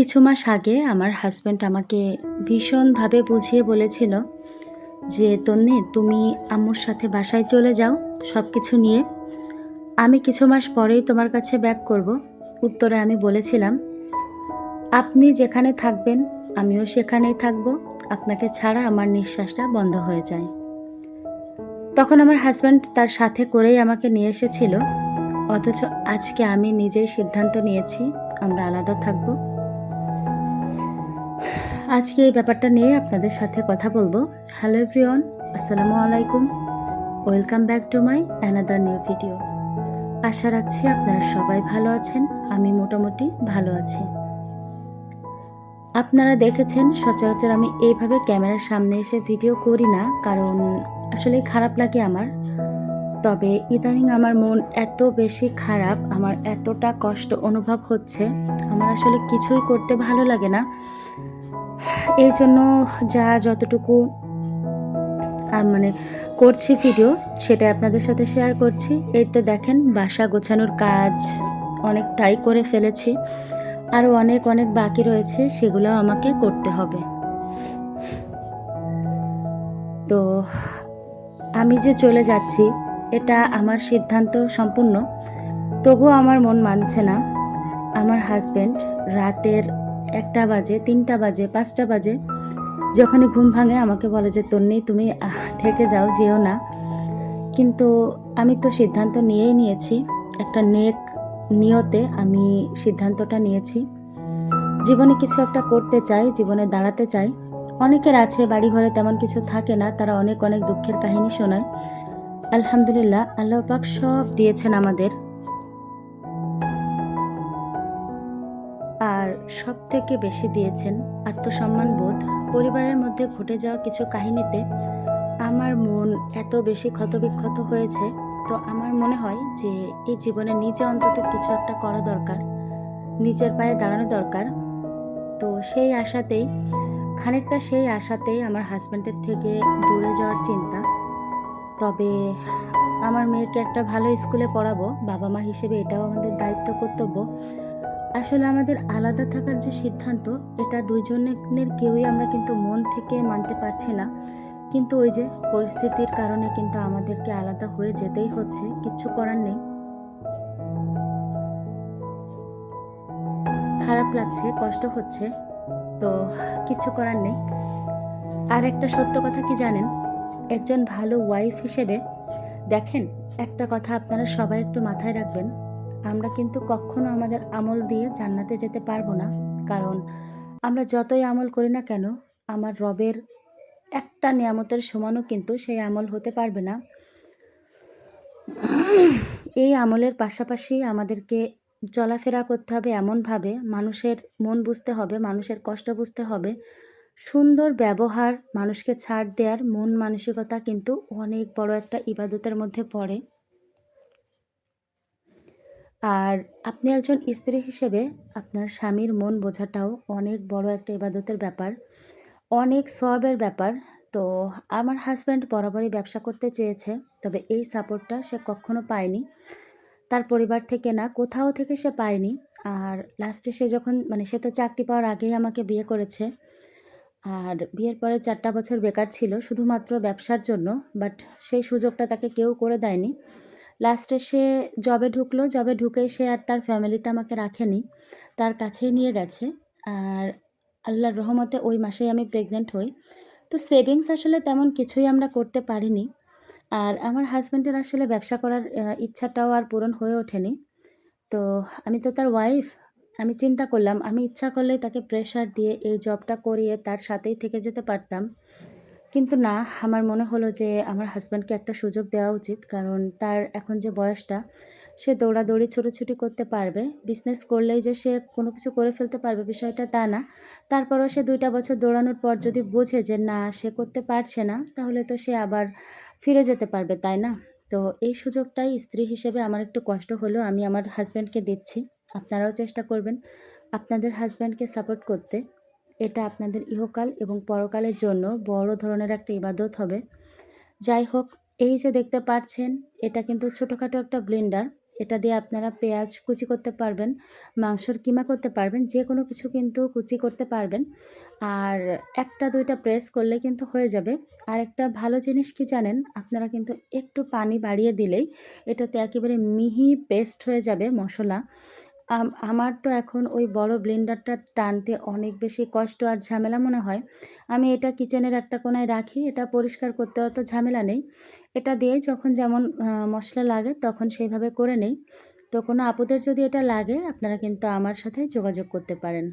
কিছু মাস আগে আমার হাজব্যান্ড আমাকে ভীষণভাবে বুঝিয়ে বলেছিল যে, তন্নি, তুমি আম্মুর সাথে বাসায় চলে যাও সব কিছু নিয়ে। আমি কিছু মাস পরেই তোমার কাছে ব্যাক করব। উত্তরে আমি বলেছিলাম, আপনি যেখানে থাকবেন, আমিও সেখানেই থাকব। আপনাকে ছাড়া আমার নিঃশ্বাসটা বন্ধ হয়ে যায়। তখন আমার হাজব্যান্ড তার সাথে করেই আমাকে নিয়ে এসেছিল। অথচ আজকে আমি নিজেই সিদ্ধান্ত নিয়েছি, আমরা আলাদা থাকব। আজকে এই ব্যাপারটা নিয়ে আপনাদের সাথে কথা বলব। হ্যালো এভরিওয়ান আসসালামু আলাইকুম। Welcome back to my another new video আশা রাখছি আপনারা সবাই ভালো আছেন, আমি মোটামুটি ভালো আছি। আপনারা দেখেছেন, সচরাচর আমি এইভাবে ক্যামেরার সামনে এসে ভিডিও করি না, কারণ আসলে খারাপ লাগে আমার। তবে ইদানিং আমার মন এত বেশি খারাপ, আমার এতটা কষ্ট অনুভব হচ্ছে, আমার আসলে কিছুই করতে ভালো লাগে না। এই জন্য যা যতটুকু মানে করছি ভিডিও সেটা আপনাদের সাথে শেয়ার করছি। এই তো দেখেন, বাসা গোছানোর কাজ অনেকটাই করে ফেলেছি। আরও অনেক অনেক বাকি রয়েছে সেগুলো আমাকে করতে হবে। তো আমি যে চলে যাচ্ছি, এটা আমার সিদ্ধান্ত সম্পূর্ণ। তবুও আমার মন মানছে না। আমার হাজবেন্ড রাতের একটা বাজে, তিনটা বাজে, পাঁচটা বাজে, যখনই ঘুম ভাঙে আমাকে বলে যে, তন্নি, তুমি থেকে যাও, যেও না। কিন্তু আমি তো সিদ্ধান্ত নিয়েই নিয়েছি, একটা নেক নিয়তে আমি সিদ্ধান্তটা নিয়েছি। জীবনে কিছু একটা করতে চাই, জীবনে দাঁড়াতে চাই। অনেকের আছে বাড়ি ঘরে তেমন কিছু থাকে না, তারা অনেক অনেক দুঃখের কাহিনী শোনায়। আলহামদুলিল্লাহ, আল্লাহ পাক সব দিয়েছেন আমাদের। আর সব থেকে বেশি দিয়েছেন আত্মসম্মান বোধ পরিবারের মধ্যে ঘটে যাওয়া কিছু কাহিনীতে। আমার মন এত বেশি ক্ষতবিক্ষত হয়েছে, তো আমার মনে হয় যে এই জীবনে নিজে অন্তত কিছু একটা করা দরকার, নিজের পায়ে দাঁড়ানো দরকার। তো সেই আশাতেই, খানিকটা সেই আশাতেই আমার হাজব্যান্ডের থেকে দূরে যাওয়ার চিন্তা। তবে আমার মেয়েকে একটা ভালো স্কুলে পড়াবো বাবা মা হিসেবে এটাও আমাদের দায়িত্ব, কর্তব্য। আসলে আমাদের আলাদা থাকার যে সিদ্ধান্ত, এটা দুইজনের কেউই আমরা কিন্তু মন থেকে মানতে পারছি না। কিন্তু ওই যে পরিস্থিতির কারণে কিন্তু আমাদেরকে আলাদা হয়ে যেতেই হচ্ছে, কিচ্ছু করার নেই। খারাপ লাগছে, কষ্ট হচ্ছে, তো কিচ্ছু করার নেই। আর একটা সত্য কথা কি জানেন? একজন ভালো ওয়াইফ হিসেবে দেখেন, একটা কথা আপনারা সবাই একটু মাথায় রাখবেন আমরা কিন্তু কখনো আমাদের আমল দিয়ে জান্নাতে যেতে পারব না। কারণ আমরা যতই আমল করি না কেন, আমার রবের একটা নিয়ামতের সমানও কিন্তু সেই আমল হতে পারবে না। এই আমলের পাশাপাশি আমাদেরকে চলাফেরা করতে হবে এমনভাবে, মানুষের মন বুঝতে হবে, মানুষের কষ্ট বুঝতে হবে। সুন্দর ব্যবহার মানুষকে ছাড় দেওয়ার মন মানসিকতা কিন্তু অনেক বড় একটা ইবাদতের মধ্যে পড়ে। আর আপনি একজন স্ত্রী হিসেবে আপনার স্বামীর মন বোঝাটাও অনেক বড় একটা ইবাদতের ব্যাপার, অনেক সবের ব্যাপার। তো আমার হাজব্যান্ড বরাবরই ব্যবসা করতে চেয়েছে, তবে এই সাপোর্টটা সে কখনো পায়নি। তার পরিবার থেকে না, কোথাও থেকে সে পায়নি। আর লাস্টে সে যখন মানে সে তো চাকরি পাওয়ার আগেই আমাকে বিয়ে করেছে। আর বিয়ের পরে চারটা বছর বেকার ছিল, শুধুমাত্র ব্যবসার জন্য বাট সেই সুযোগটা তাকে কেউ করে দেয়নি। লাস্টে সে জবে ঢুকলো। জবে ঢুকেই সে আর তার ফ্যামিলিতে আমাকে রাখেনি। তার কাছেই নিয়ে গেছে। আর আল্লাহর রহমতে ওই মাসেই আমি প্রেগনেন্ট হই। তো সেভিংস আসলে তেমন কিছুই আমরা করতে পারিনি। আর আমার হাজব্যান্ডের আসলে ব্যবসা করার ইচ্ছাটাও আর পূরণ হয়ে ওঠেনি। তো আমি তো তার ওয়াইফ আমি চিন্তা করলাম, আমি ইচ্ছা করলেই তাকে প্রেশার দিয়ে এই জবটা করিয়ে তার সাথেই থেকে যেতে পারতাম। কিন্তু না, আমার মনে হলো যে আমার হাজব্যান্ডকে একটা সুযোগ দেওয়া উচিত। কারণ তার এখন যে বয়সটা, সে দৌড়াদৌড়ি, ছোটোছুটি করতে পারবে। বিজনেস করলেই যে সে কোনো কিছু করে ফেলতে পারবে বিষয়টা তা না। তারপরও সে দুইটা বছর দৌড়ানোর পর যদি বোঝে যে না, সে করতে পারছে না, তাহলে তো সে আবার ফিরে যেতে পারবে, তাই না? তো এই সুযোগটাই স্ত্রী হিসেবে আমার একটু কষ্ট হলো, আমি আমার হাজব্যান্ডকে দিচ্ছি। আপনারাও চেষ্টা করবেন আপনাদের হাজব্যান্ডকে সাপোর্ট করতে। এটা আপনাদের ইহকাল এবং পরকালের জন্য বড় ধরনের একটা ইবাদত হবে যাই হোক এই যে দেখতে পাচ্ছেন এটা কিন্তু ছোটোখাটো একটা ব্লেন্ডার এটা দিয়ে আপনারা পেঁয়াজ কুচি করতে পারবেন, মাংসর কিমা করতে পারবেন, যে কোনো কিছু কিন্তু কুচি করতে পারবেন। আর ১টা ২টা প্রেস করলে কিন্তু হয়ে যাবে। আর একটা ভালো জিনিস কি জানেন? আপনারা কিন্তু একটু পানি বাড়িয়ে দিলেই এটাতে একেবারে মিহি পেস্ট হয়ে যাবে মসলা। আম, আমার তো এখন ওই বড় ব্লেন্ডারটা টানতে অনেক বেশি কষ্ট আর ঝামেলা মনে হয়। আমি এটা কিচেনের একটা কোনায় রাখি। এটা পরিষ্কার করতে অত ঝামেলা নেই। এটা দিয়ে যখন যেমন মশলা লাগে তখন সেইভাবে করে নেই। তো কোনো আপুদের যদি এটা লাগে, আপনারা কিন্তু আমার সাথে যোগাযোগ করতে পারেন।